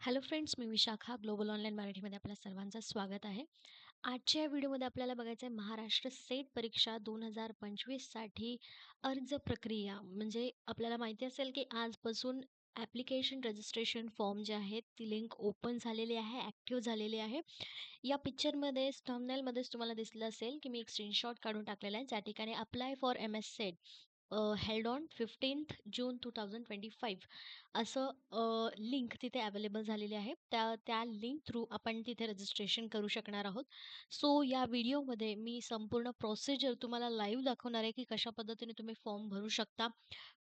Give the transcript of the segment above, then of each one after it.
Hello friends मी Vishakha global online मराठीमध्ये आपल्या सर्वांचं स्वागत आहे. आजच्या या व्हिडिओमध्ये आपल्याला बघायचं आहे महाराष्ट्र सेट परीक्षा दोन हजार पंचवीससाठी अर्ज प्रक्रिया. म्हणजे आपल्याला माहिती असेल की आजपासून ॲप्लिकेशन रजिस्ट्रेशन फॉर्म जे आहेत ती लिंक ओपन झालेली आहे ॲक्टिव्ह झालेली आहे. या पिक्चरमध्ये थंबनेलमध्येच तुम्हाला दिसलं असेल की मी एक स्क्रीनशॉट काढून टाकलेला आहे. ज्या ठिकाणी apply for M S SET held on fifteenth June two thousand twenty five असं लिंक तिथे अवेलेबल झालेली आहे. त्या त्या लिंक थ्रू आपण तिथे रजिस्ट्रेशन करू शकणार आहोत. सो या व्हिडिओमध्ये मी संपूर्ण प्रोसिजर तुम्हाला लाईव्ह दाखवणार आहे की कशा पद्धतीने तुम्ही फॉर्म भरू शकता.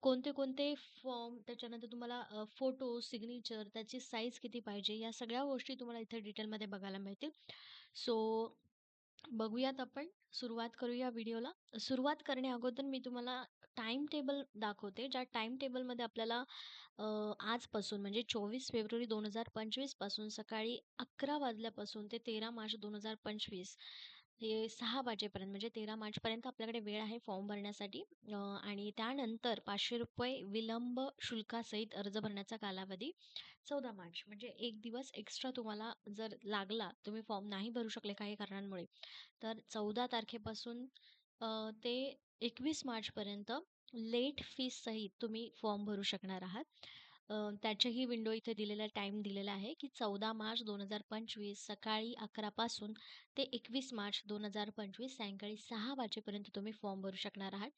कोणते कोणते फॉर्म त्याच्यानंतर तुम्हाला फोटो सिग्नेचर त्याची साईज किती पाहिजे या सगळ्या गोष्टी तुम्हाला इथे डिटेलमध्ये बघायला मिळतील. सो बघूयात आपण. सुरुवात करूया व्हिडिओला. सुरुवात करण्याअगोदर मी तुम्हाला टाइम टेबल दाखवते ज्या टाइम टेबलमध्ये आपल्याला आजपासून म्हणजे चोवीस फेब्रुवारी दोन हजार पंचवीसपासून सकाळी अकरा वाजल्यापासून ते तेरा मार्च दोन हजार पंचवीस हे सहा वाजेपर्यंत म्हणजे तेरा मार्चपर्यंत आपल्याकडे वेळ आहे फॉर्म भरण्यासाठी. आणि त्यानंतर पाचशे रुपये विलंब शुल्कासहित अर्ज भरण्याचा कालावधी चौदा मार्च. म्हणजे एक दिवस एक्स्ट्रा तुम्हाला जर लागला तुम्ही फॉर्म नाही भरू शकले काही कारणांमुळे तर चौदा तारखेपासून ते एकवीस मार्चपर्यंत लेट फीससहित तुम्ही फॉर्म भरू शकणार आहात. त्याच्याही विंडो इथे दिलेला टाईम दिलेला आहे की चौदा मार्च दोन हजार पंचवीस सकाळी अकरापासून ते एकवीस मार्च दोन हजार पंचवीस सायंकाळी सहा वाजेपर्यंत तुम्ही फॉर्म भरू शकणार आहात.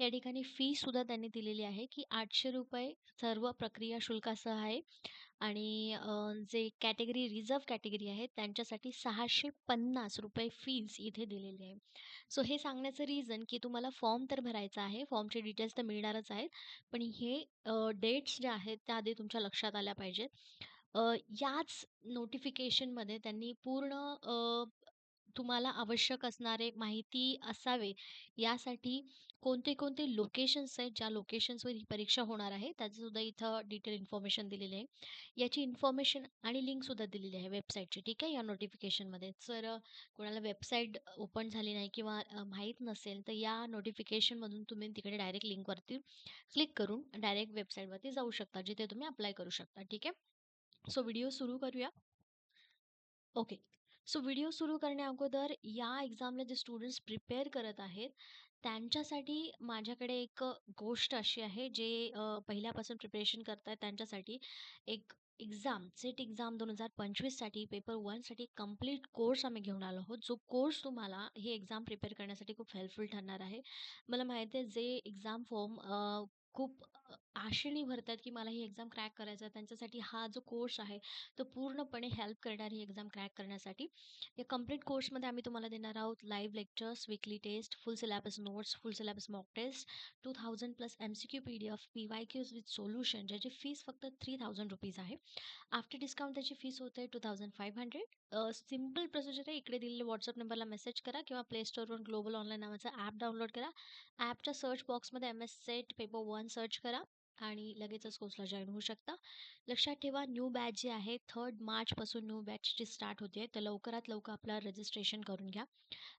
या ठिकाणी फीसुद्धा त्यांनी दिलेली आहे की आठशे रुपये सर्व प्रक्रिया शुल्कासह आहे. आणि जे कॅटेगरी रिझर्व कॅटेगरी आहे त्यांच्यासाठी सहाशे पन्नास रुपये फीज इथे दिलेली आहे. सो हे सांगण्याचं रिझन की तुम्हाला फॉर्म तर भरायचा आहे फॉर्मचे डिटेल्स तर मिळणारच आहेत पण हे डेट्स ज्या आहेत त्या आधी तुमच्या लक्षात आल्या पाहिजेत. याच नोटिफिकेशनमध्ये त्यांनी पूर्ण तुम्हाला आवश्यक असणारे माहिती असावे यासाठी कोणते कोणते लोकेशन्स आहेत ज्या लोकेशन्सवर ही परीक्षा होणार आहे त्याचंसुद्धा इथं डिटेल इन्फॉर्मेशन दिलेली आहे. याची इन्फॉर्मेशन आणि लिंकसुद्धा दिलेली आहे वेबसाईटची ठीक आहे? या नोटिफिकेशनमध्ये जर कोणाला वेबसाईट ओपन झाली नाही किंवा माहीत नसेल तर या नोटिफिकेशनमधून तुम्ही तिकडे डायरेक्ट लिंकवरती क्लिक करून डायरेक्ट वेबसाईटवरती जाऊ शकता जिथे तुम्ही अप्लाय करू शकता ठीक आहे? सो व्हिडिओ सुरू करूया. ओके सो व्हिडिओ सुरू करण्या अगोदर या एक्झामला जे स्टुडंट्स प्रिपेअर करत आहेत त्यांच्यासाठी माझ्याकडे एक गोष्ट अशी आहे जे पहिल्यापासून प्रिपरेशन करत आहेत त्यांच्यासाठी एक एक्झाम सेट एक्झाम दोन हजार पंचवीससाठी पेपर वनसाठी कंप्लीट कोर्स आम्ही घेऊन आलो आहोत. जो कोर्स तुम्हाला ही एक्झाम प्रिपेअर करण्यासाठी खूप हेल्पफुल ठरणार आहे. मला माहिती आहे जे एक्झाम फॉर्म खूप आशेने भरतात की मला ही एक्झाम क्रॅक करायचं आहे. त्यांच्यासाठी हा जो कोर्स आहे तो पूर्णपणे हेल्प करणार ही एक्झाम क्रॅक करण्यासाठी. या कंप्लीट कोर्समध्ये आम्ही तुम्हाला देणार आहोत live lectures weekly test full syllabus notes full syllabus mock test two thousand plus M C Q P D F P Y Qs with solution ज्याची फीस फक्त थ्री थाउजंड रुपीज आहे. आफ्टर डिस्काउंट त्याची fees होते two thousand five hundred. Simple procedure आहे इकडे दिलेले WhatsApp नंबरला message करा किंवा प्ले स्टोरवरून ग्लोबल ऑनलाईन नावाचा ॲप डाउनलोड करा. ॲपच्या सर्च बॉक्समध्ये M S SET paper one search करा. आणि लगेचच कोर्सला जॉईन होऊ शकता. लक्षात ठेवा न्यू बॅच जे आहे थर्ड मार्चपासून न्यू बॅचची स्टार्ट होते तर लवकरात लवकर आपलं रजिस्ट्रेशन करून घ्या.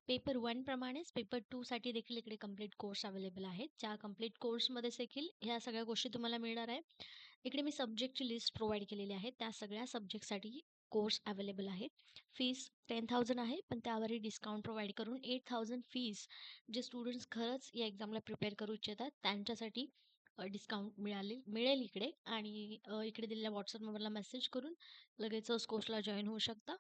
पेपर वनप्रमाणेच पेपर टूसाठी देखील इकडे कंप्लीट कोर्स अवेलेबल आहेत. ज्या कंप्लीट कोर्समध्ये देखील ह्या सगळ्या गोष्टी तुम्हाला मिळणार आहे. इकडे मी सब्जेक्टची लिस्ट प्रोव्हाइड केलेली आहे. त्या सगळ्या सब्जेक्टसाठी कोर्स अवेलेबल आहे फीस टेन थाउजंड आहे पण त्यावरही डिस्काउंट प्रोव्हाइड करून एट थाउजंड फीस जे स्टुडंट्स खरंच या एक्झामला प्रिपेअर करू इच्छितात त्यांच्यासाठी डिस्काउंट मिळाले मिळेल इकडे आणि इकडे दिलेल्या व्हॉट्सअप नंबरला मेसेज करून लगेचच कोर्सला जॉईन होऊ शकता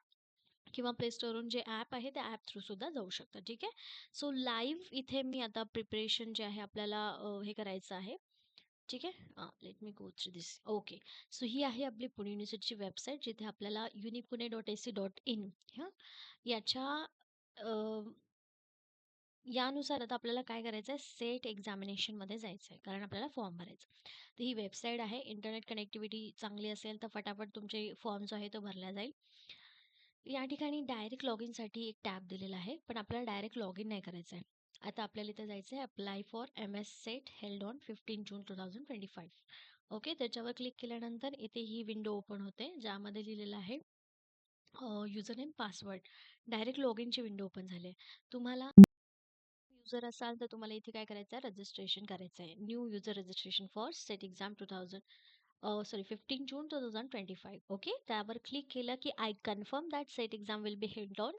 किंवा प्ले स्टोरवरून जे ॲप आहे त्या ॲप थ्रूसुद्धा जाऊ शकता ठीक आहे? सो लाईव्ह इथे मी आता प्रिपरेशन जे आहे आपल्याला हे करायचं आहे ठीक आहे? Let me go through this okay so ही आहे आपली पुणे युनिव्हर्सिटीची वेबसाईट जिथे आपल्याला unipune dot A C dot in ह्या याच्या यानुसार आता आपल्याला काय करायचं आहे सेट एक्झामिनेशनमध्ये जायचं आहे कारण आपल्याला फॉर्म भरायचा तर ही वेबसाईट आहे. इंटरनेट कनेक्टिव्हिटी चांगली असेल तर फटाफट तुमचे फॉर्म जो आहे तो भरला जाईल. या ठिकाणी डायरेक्ट लॉग इनसाठी एक टॅब दिलेला आहे पण आपल्याला डायरेक्ट लॉग इन नाही करायचं आहे आता आपल्याला इथे जायचं आहे apply for M S SET held on fifteen June two thousand twenty five okay त्याच्यावर क्लिक केल्यानंतर इथे ही विंडो ओपन होते ज्यामध्ये लिहिलेलं आहे user name password direct log इनची window open झाली आहे. तुम्हाला युजर असाल तर तुम्हाला इथे काय करायचं आहे? रजिस्ट्रेशन करायचं आहे. New user registration for SET exam two thousand sorry fifteen June two thousand twenty five okay त्यावर क्लिक केलं की I confirm that SET exam will be held on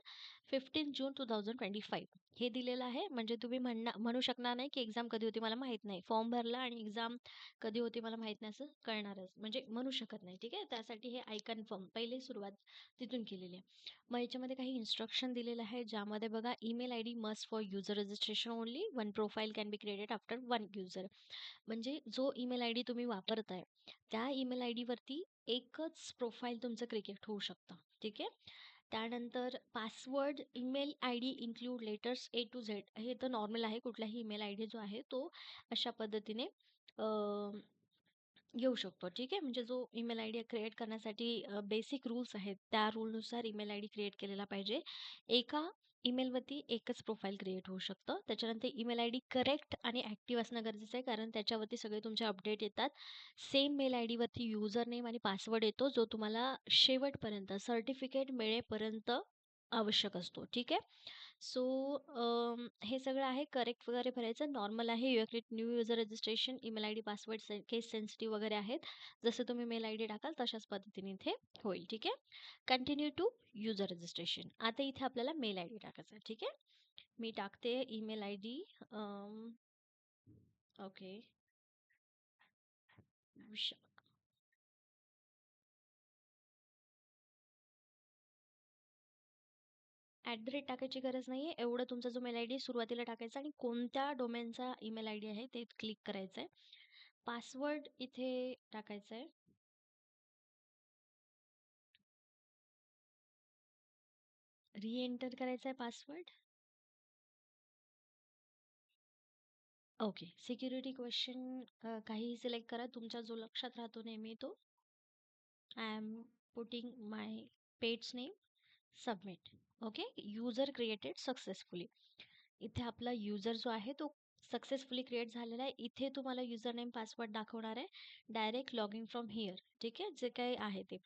fifteen June two thousand twenty five हे दिलेलं आहे. म्हणजे तुम्ही म्हणणार म्हणू शकणार नाही की एक्झाम कधी होती मला माहीत नाही. फॉर्म भरला आणि एक्झाम कधी होती मला माहीत नाही असं कळणारच. म्हणजे म्हणू शकत नाही. ठीक आहे? त्यासाठी हे आय कन्फर्म. पहिले सुरुवात तिथून केलेली आहे. मग याच्यामध्ये काही इन्स्ट्रक्शन दिलेलं आहे ज्यामध्ये बघा email I D must for user registration only one profile can be created after one user म्हणजे जो ईमेल आय डी तुम्ही वापरताय त्या ईमेल आय डीवरती एकच प्रोफाईल तुमचं क्रिकेट होऊ शकतं. ठीक आहे? त्यानंतर password email I D include letters A to Z. हे तर नॉर्मल आहे कुठलाही ईमेल आय डी जो आहे तो अशा पद्धतीने घेऊ शकतो. ठीक आहे? म्हणजे जो ईमेल आय डी क्रिएट करण्यासाठी बेसिक रूल्स आहेत त्या रूलनुसार ईमेल आय डी क्रिएट केलेला पाहिजे. एका ईमेलवरती एकच प्रोफाईल क्रिएट होऊ शकतं. त्याच्यानंतर ईमेल आय डी करेक्ट आणि ॲक्टिव्ह असणं गरजेचं आहे. कारण त्याच्यावरती सगळे तुमचे अपडेट येतात. सेम मेल आय डीवरती युजर नेम आणि पासवर्ड येतो जो तुम्हाला शेवटपर्यंत सर्टिफिकेट मिळेपर्यंत आवश्यक असतो. ठीक आहे? सो हे सगळं आहे करेक्ट वगैरे भरायचं. नॉर्मल आहे you create new user registration email I D password say case sensitive वगैरे आहेत. जसं तुम्ही मेल आय डी टाकाल तशाच पद्धतीने इथे होईल ठीक आहे? कंटिन्यू टू युजर रजिस्ट्रेशन आता इथे आपल्याला मेल आय डी टाकायचा आहे ठीक आहे? मी टाकते email I D okay Vishakh at the rate टाकायची गरज नाही आहे एवढं तुमचा जो मेल आय डी सुरुवातीला टाकायचा आणि कोणत्या डोमेनचा ईमेल आय डी आहे ते क्लिक करायचं आहे पासवर्ड इथे टाकायचा आहे री एंटर करायचा आहे पासवर्ड ओके सिक्युरिटी क्वेश्चन काहीही सिलेक्ट करा. तुमच्या जो लक्षात राहतो नेहमी तो. I am putting my pet's name submit okay? User created successfully. इथे आपला युजर जो आहे तो सक्सेसफुली क्रिएट झालेला आहे. इथे तुम्हाला युजर नेम पासवर्ड दाखवणार आहे. Direct log in from here. ठीक आहे? जे काही आहे ते.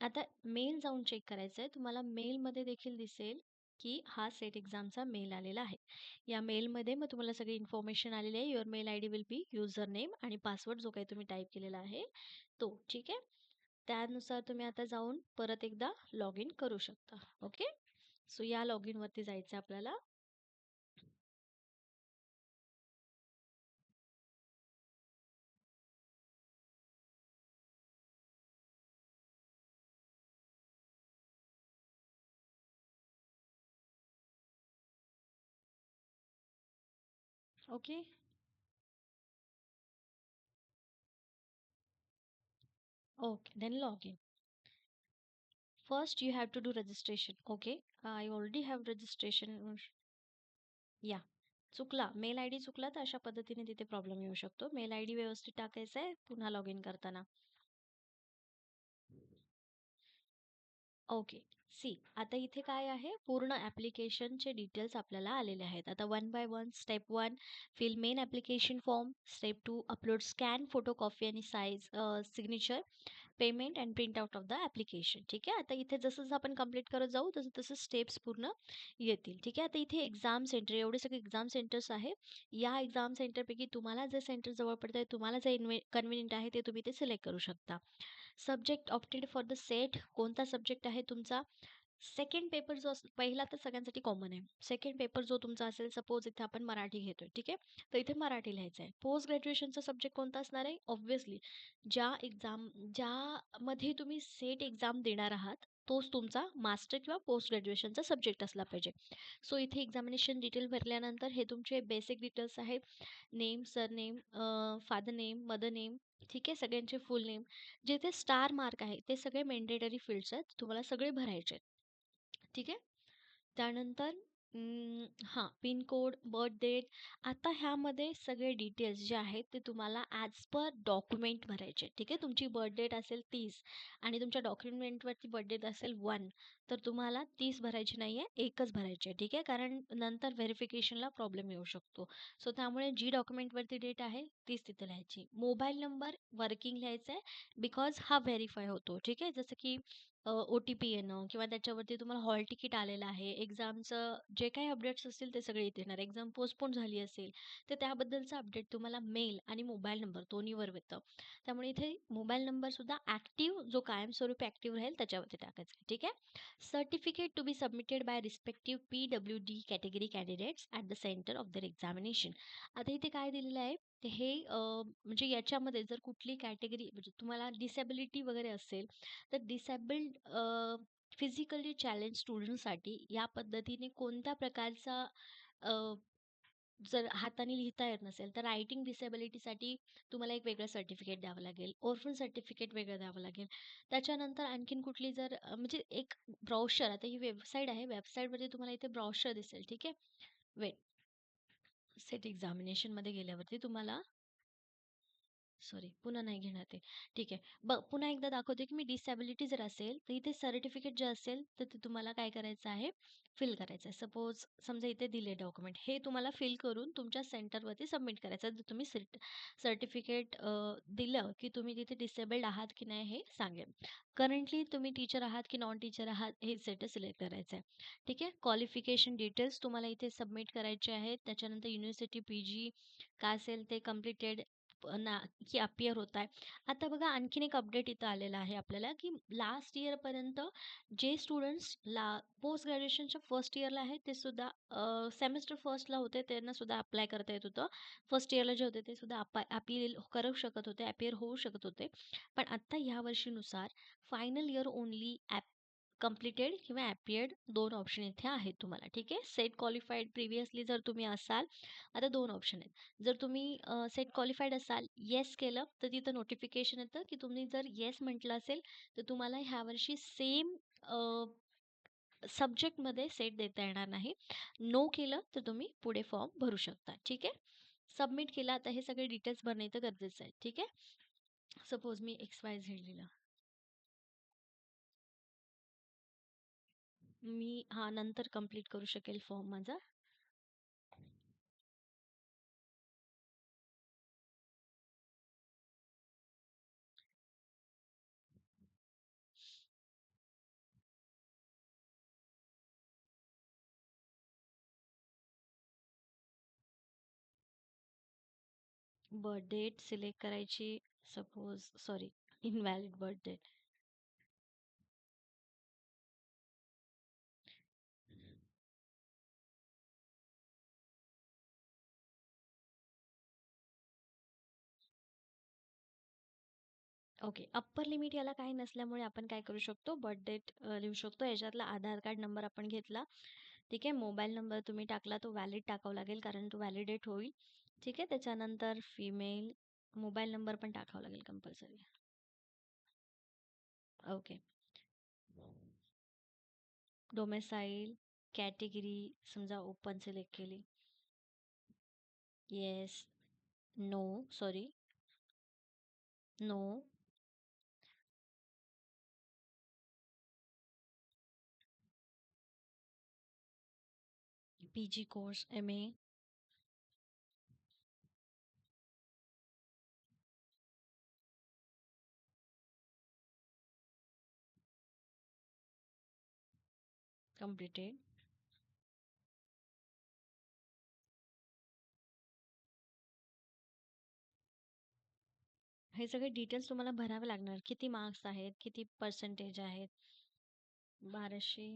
आता मेल जाऊन चेक करायचं आहे. तुम्हाला मेलमध्ये देखील दिसेल की हा सेट एक्झामचा मेल आलेला आहे. या मेलमध्ये मग तुम्हाला सगळी इन्फॉर्मेशन आलेली आहे. Your mail I D will be user name आणि पासवर्ड जो काही तुम्ही टाईप केलेला आहे तो. ठीक आहे? त्यानुसार तुम्ही आता जाऊन परत एकदा लॉग इन करू शकता. ओके? सो या लॉग इनवरती जायचं आपल्याला. Okay. Okay then log in. First you have to do registration okay? Uh, I already have registration. या चुकला. मेल आय डी चुकला तर अशा पद्धतीने तिथे प्रॉब्लेम येऊ शकतो. मेल आय डी व्यवस्थित टाकायचा आहे पुन्हा लॉग इन करताना. ओके सी आता इथे काय आहे? पूर्ण ॲप्लिकेशनचे डिटेल्स आपल्याला आलेले आहेत. आता one by one step one fill main application form step two upload scan photo copy आणि size signature uh, payment and print out of the application ठीक आहे? आता इथे जसं जसं आपण कंप्लीट करत जाऊ तसं तसं स्टेप्स पूर्ण येतील ठीक आहे? आता इथे एक्झाम सेंटर एवढे सगळे एक्झाम सेंटर्स आहे. या एक्झाम सेंटरपैकी तुम्हाला जे सेंटर जवळ पडतं आहे तुम्हाला जे इन्वे कन्व्हिनियंट आहे ते तुम्ही ते सिलेक्ट करू शकता. Subject opted for the SET कोणता सब्जेक्ट आहे तुमचा? सेकंड पेपर जो असतो पहिला तर सगळ्यांसाठी कॉमन आहे. सेकंड पेपर जो तुमचा असेल सपोज इथे आपण मराठी घेतोय ठीक आहे? तर इथे मराठी लिहायचं आहे. पोस्ट ग्रॅज्युएशनचा सब्जेक्ट कोणता असणार आहे? ऑब्व्हियसली ज्या एक्झाम ज्यामध्ये तुम्ही सेट एक्झाम देणार आहात तोच तुमचा मास्टर किंवा पोस्ट ग्रॅज्युएशनचा सब्जेक्ट असला पाहिजे. सो इथे एक्झामिनेशन डिटेल भरल्यानंतर हे तुमचे बेसिक डिटेल्स आहेत. Name surname father name mother name ठीक आहे? सगळ्यांचे फुल नेम जिथे स्टार मार्क आहे ते सगळे मेंडेटरी फील्ड्स आहेत. तुम्हाला सगळे भरायचे आहेत. ठीक आहे? त्यानंतर हां पिनकोड बर्थ डेट आता ह्यामध्ये सगळे डिटेल्स जे आहेत ते तुम्हाला ॲज पर डॉक्युमेंट भरायचे ठीक आहे? तुमची बर्थ डेट असेल तीस आणि तुमच्या डॉक्युमेंटवरती बर्थ डेट असेल वन तर तुम्हाला तीस भरायची नाही आहे एकच भरायची आहे. ठीक आहे? कारण नंतर व्हेरिफिकेशनला प्रॉब्लेम येऊ शकतो. सो त्यामुळे जी डॉक्युमेंटवरती डेट आहे तीच तिथे लिहायची. मोबाईल नंबर वर्किंग लिहायचा आहे बिकॉज हा व्हेरीफाय होतो. ठीक आहे? जसं की ओ-टी-पी येणं किंवा त्याच्यावरती तुम्हाला हॉल तिकीट आलेलं आहे. एक्झामचं जे काही अपडेट्स असतील ते सगळे इथे येणार. एक्झाम पोस्टपोन झाली असेल तर त्याबद्दलचं अपडेट तुम्हाला मेल आणि मोबाईल नंबर दोन्हीवर येतं. त्यामुळे इथे मोबाईल नंबरसुद्धा ॲक्टिव्ह जो कायमस्वरूपी ॲक्टिव्ह राहील त्याच्यावरती टाकायचा. आहे ठीक आहे? Certificate to be submitted by respective P W D category candidates at the centre of their examination आता इथे काय दिलेलं आहे? ते हे म्हणजे याच्यामध्ये जर कुठली कॅटेगरी म्हणजे तुम्हाला डिसॅबिलिटी वगैरे असेल तर डिसॅबल्ड फिजिकली चॅलेंज स्टुडंटसाठी या पद्धतीने कोणत्या प्रकारचा जर हाताने लिहिता येत नसेल तर रायटिंग डिसेबिलिटीसाठी तुम्हाला एक वेगळं सर्टिफिकेट द्यावं लागेल ओरफन सर्टिफिकेट वेगळं द्यावं लागेल. त्याच्यानंतर आणखीन कुठली जर म्हणजे एक ब्रॉशर आता ही वेबसाईट आहे वेबसाईटमध्ये तुम्हाला इथे ब्रॉशर दिसेल ठीक आहे? वेट सेट एक्झामिनेशनमध्ये गेल्यावरती तुम्हाला सॉरी पुन्हा नाही घेणार ते. ठीक आहे. बघ पुन्हा एकदा दाखवते की मी डिसॅबिलिटी जर असेल तर इथे सर्टिफिकेट जे असेल तर ते तुम्हाला काय करायचं आहे? फिल करायचं आहे. सपोज समजा इथे दिले डॉक्युमेंट हे तुम्हाला फिल करून तुमच्या सेंटरवरती सबमिट करायचं जर तुम्ही सिट सर्टिफिकेट दिलं की तुम्ही तिथे डिसेबल्ड आहात की नाही हे सांगेल करंटली तुम्ही टीचर आहात की नॉन टीचर आहात हे सेटस सिलेक्ट करायचं आहे. ठीक आहे? क्वालिफिकेशन डिटेल्स तुम्हाला इथे सबमिट करायचे आहेत. त्याच्यानंतर युनिव्हर्सिटी पी जी काय असेल ते कम्प्लिटेड ना की अपियर होत आहे. आता बघा आणखीन एक अपडेट इथं आलेला आहे आपल्याला की लास्ट इयरपर्यंत जे स्टुडंट्स ला पोस्ट ग्रॅज्युएशनच्या फर्स्ट इयरला आहेत ते सुद्धा सेमिस्टर फर्स्टला होते त्यांना सुद्धा अप्लाय करता येत होतं. फर्स्ट इयरला जे होते ते सुद्धा अपा अपील करू शकत होते अपियर होऊ शकत होते. पण आत्ता ह्या वर्षीनुसार final year only app completed किंवा ॲपियर्ड दोन ऑप्शन इथे आहेत तुम्हाला ठीक आहे? सेट क्वालिफाईड प्रिव्हियसली जर तुम्ही असाल आता दोन ऑप्शन आहेत. जर तुम्ही सेट क्वालिफाईड असाल येस केलं तर तिथं नोटिफिकेशन येतं की तुम्ही जर येस म्हटलं असेल तर तुम्हाला ह्या वर्षी सेम सब्जेक्टमध्ये सेट देता येणार नाही. नो केलं तर तुम्ही पुढे फॉर्म भरू शकता ठीक आहे? सबमिट केला आता हे सगळे डिटेल्स भरणं इथं गरजेचं आहे ठीक आहे? सपोज मी एक्स वाय झेड लिहिलं. मी हा नंतर कंप्लीट करू शकेल फॉर्म माझा. बर्थ डेट सिलेक्ट करायची suppose sorry invalid birth date. Okay. Upper limit याला काही नसल्यामुळे आपण काय करू शकतो? बर्थ डेट लिहू शकतो. याच्यातला आधार कार्ड नंबर आपण घेतला. ठीक आहे? मोबाईल नंबर तुम्ही टाकला तो व्हॅलिड टाकावा लागेल कारण तो व्हॅलिडेट होईल. ठीक आहे? त्याच्यानंतर फिमेल मोबाईल नंबर पण टाकावा लागेल कंपल्सरी ओके. डोमेसाईल कॅटेगरी समजा ओपन सिलेक्ट केली. Yes no sorry no P G course M A. Completed. हे सगळे डिटेल्स तुम्हाला भरावे लागणार. किती मार्क्स आहेत किती पर्सेंटेज आहेत? बाराशे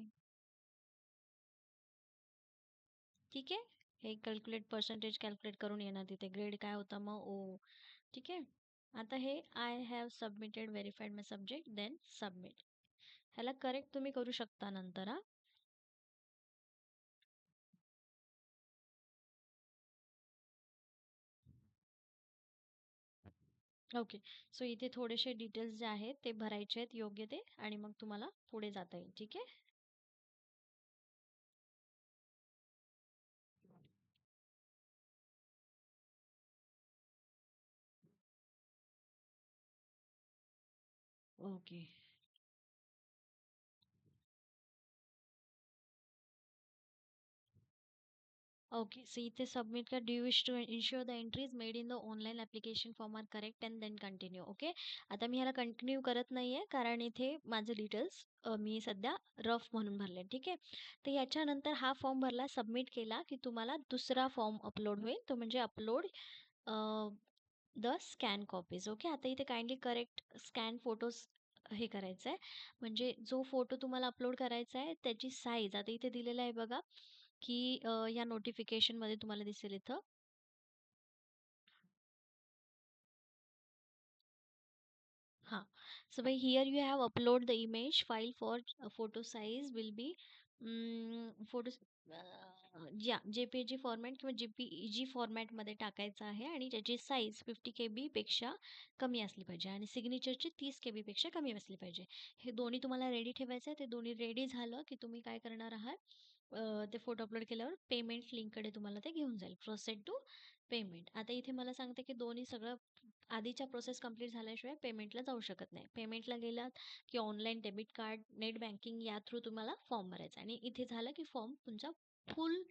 ठीक आहे? हे कॅल्क्युलेट पर्सेंटेज कॅल्क्युलेट करून येणार तिथे. ग्रेड काय होता? मग ओ ठीक आहे? आता हे I have submitted verified my subject then submit ह्याला करेक्ट तुम्ही करू शकता नंतर हा. ओके सो इथे थोडेसे डिटेल्स जे आहेत ते भरायचे आहेत योग्य ते आणि मग तुम्हाला पुढे जाता येईल. ठीक आहे? Okay okay. सो इथे सबमिट कर due wish to ensure the entries made in the online application form are correct and then continue. Okay. आता मी ह्याला कंटिन्यू करत नाहीये कारण इथे माझे डिटेल्स मी सध्या रफ म्हणून भरले ठीक आहे. तर याच्यानंतर हा फॉर्म भरला, सबमिट केला, की तुम्हाला दुसरा फॉर्म अपलोड होईल. तो म्हणजे upload the scan copies. Okay. आता इथे काइंडली करेक्ट स्कॅन फोटोज हे करायचं आहे. म्हणजे जो फोटो तुम्हाला अपलोड करायचा आहे त्याची साईज आता इथे दिलेलं आहे बघा, की अ, या नोटिफिकेशनमध्ये तुम्हाला दिसेल इथं. हां. So by here you have upload the image file for photo size will be photo ज्या जे-पी-जी फॉर्मॅट किंवा जे-पी-ई-जी फॉर्मॅटमध्ये टाकायचं आहे आणि त्याची साईज 50 केबीपेक्षा कमी असली पाहिजे आणि सिग्नेचरची 30 केबीपेक्षा कमी असली पाहिजे. हे दोन्ही तुम्हाला रेडी ठेवायचं आहे. ते दोन्ही रेडी झालं, की तुम्ही काय करणार आहात अ, ते फोटो अपलोड केल्यावर पेमेंट लिंककडे तुम्हाला ते घेऊन जाईल. Proceed to payment. आता इथे मला सांगते, की दोन्ही सगळं आधीच्या प्रोसेस कंप्लीट झाल्याशिवाय पेमेंटला जाऊ शकत नाही. पेमेंटला गेलात, की online debit card, net banking या थ्रू तुम्हाला फॉर्म भरायचा आणि इथे झालं, की फॉर्म तुमचा फुल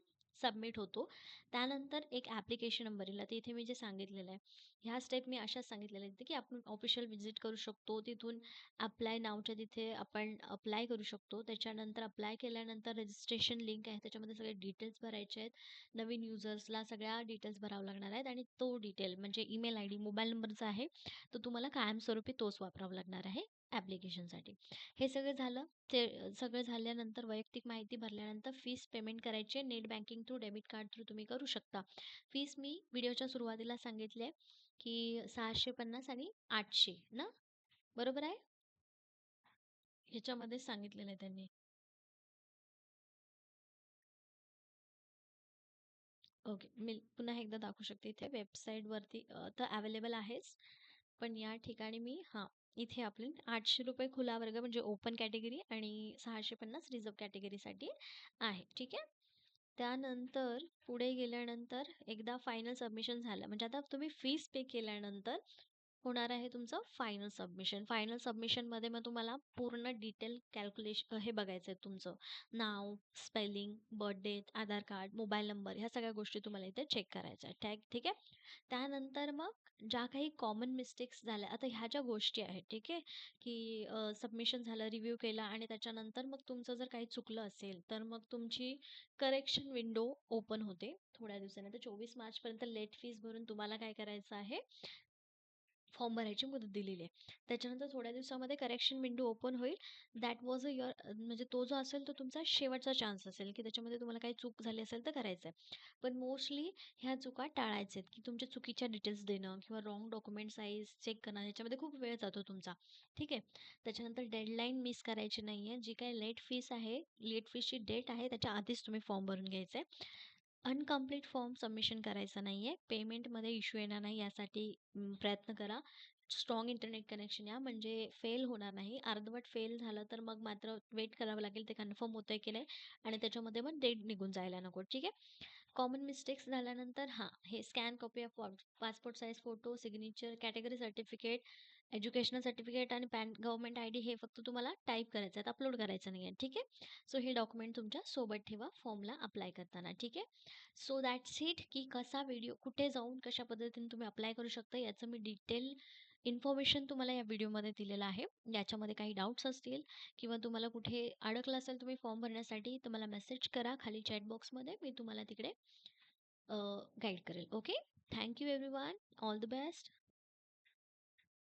सबमिट होतो. त्यानंतर एक ॲप्लिकेशन नंबर येईल. आता इथे मी जे सांगितलेलं आहे, ह्या स्टेप मी अशाच सांगितलेल्या आहेत, की आपण ऑफिशियल व्हिजिट करू शकतो. तिथून अप्लाय नावच्या तिथे आपण अप्लाय करू शकतो. त्याच्यानंतर अप्लाय केल्यानंतर रजिस्ट्रेशन लिंक आहे. त्याच्यामध्ये सगळे डिटेल्स भरायचे आहेत. नवीन युजर्सला सगळ्या डिटेल्स भरावं लागणार आहेत आणि तो डिटेल म्हणजे ईमेल आय डी मोबाईल नंबरचा आहे, तो तुम्हाला कायमस्वरूपी तोच वापरावा लागणार आहे ॲप्लिकेशनसाठी. हे सगळं झालं. ते सगळं झाल्यानंतर वैयक्तिक माहिती भरल्यानंतर फीस पेमेंट करायची आहे. Net banking through, debit card through तुम्ही करू शकता. फीस मी व्हिडिओच्या सुरुवातीला सांगितली आहे, की 650 आणि आठशे ना? बरोबर आहे? ह्याच्यामध्येच सांगितलेलं आहे त्यांनी. ओके. मी पुन्हा एकदा दाखवू शकते इथे वेबसाईटवरती तर अवेलेबल आहेच. पण या ठिकाणी मी हां, इथे आपले ₹800 खुला वर्ग म्हणजे ओपन कॅटेगरी आणि 650 रिझर्व्ह कॅटेगरीसाठी आहे. ठीक आहे. त्यानंतर पुढे गेल्यानंतर एकदा फायनल सबमिशन झालं म्हणजे आता तुम्ही फीस पे केल्यानंतर होणार आहे तुमचं फायनल सबमिशन. फायनल सबमिशनमध्ये मग तुम्हाला पूर्ण डिटेल कॅल्क्युलेशन हे बघायचं आहे तुमचं नाव, spelling, birthday Aadhaar card, mobile number ह्या सगळ्या गोष्टी तुम्हाला इथे चेक करायच्या ठीक टॅग ठीक आहे. त्यानंतर मग ज्या काही कॉमन मिस्टेक्स झाल्या आता ह्या ज्या गोष्टी आहेत ठीक आहे, की सबमिशन झालं, रिव्ह्यू केला आणि त्याच्यानंतर मग तुमचं जर काही चुकलं असेल, तर मग तुमची करेक्शन विंडो ओपन होते थोड्या दिवसांनी. तर 24 मार्चपर्यंत लेट फीस भरून तुम्हाला काय करायचं आहे फॉर्म भरायची मुदत दिलेली आहे. त्याच्यानंतर थोड्या दिवसामध्ये करेक्शन विंडो ओपन होईल. दॅट वॉज अ युअर म्हणजे तो जो असेल तो तुमचा शेवटचा चान्स असेल, की त्याच्यामध्ये तुम्हाला काही चूक झाली असेल तर करायचं आहे. पण मोस्टली ह्या चुका टाळायच्या आहेत, की तुमच्या चुकीच्या डिटेल्स देणं किंवा रॉंग डॉक्युमेंट साईज चेक करणं ह्याच्यामध्ये खूप वेळ जातो तुमचा. ठीक आहे. त्याच्यानंतर डेडलाईन मिस करायची नाही आहे. जी काही लेट फीस आहे, लेट फीसची डेट आहे त्याच्या आधीच तुम्ही फॉर्म भरून घ्यायचं आहे. अनकम्प्लीट फॉर्म सबमिशन करायचा नाही आहे. पेमेंटमध्ये इश्यू येणार नाही यासाठी प्रयत्न करा. स्ट्राँग इंटरनेट कनेक्शन या म्हणजे फेल होणार नाही. अर्धवट फेल झालं तर मग मात्र वेट करावं लागेल ते कन्फर्म होतंय की नाही आणि त्याच्यामध्ये पण डेट निघून जायला नको. ठीक आहे. कॉमन मिस्टेक्स झाल्यानंतर हां, हे scan copy of passport size photo, signature, category certificate, educational certificate आणि पॅन गव्हर्नमेंट आयडी हे फक्त तुम्हाला टाइप करायचं आहे, अपलोड करायचं नाही आहे. ठीक आहे. सो हे डॉक्युमेंट तुमच्यासोबत ठेवा फॉर्मला अप्लाय करताना. ठीक आहे. सो दॅट्स इट की कसा व्हिडिओ कुठे जाऊन कशा पद्धतीने तुम्ही अप्लाय करू शकता याचं मी डिटेल इन्फॉर्मेशन तुम्हाला या व्हिडिओमध्ये दिलेलं आहे. याच्यामध्ये काही डाउट्स असतील किंवा तुम्हाला कुठे अडकलं असेल तुम्ही फॉर्म भरण्यासाठी तर मला मेसेज करा खाली चॅट बॉक्समध्ये. मी तुम्हाला तिकडे गाईड करेल. Okay. Thank you every everyone. All the best.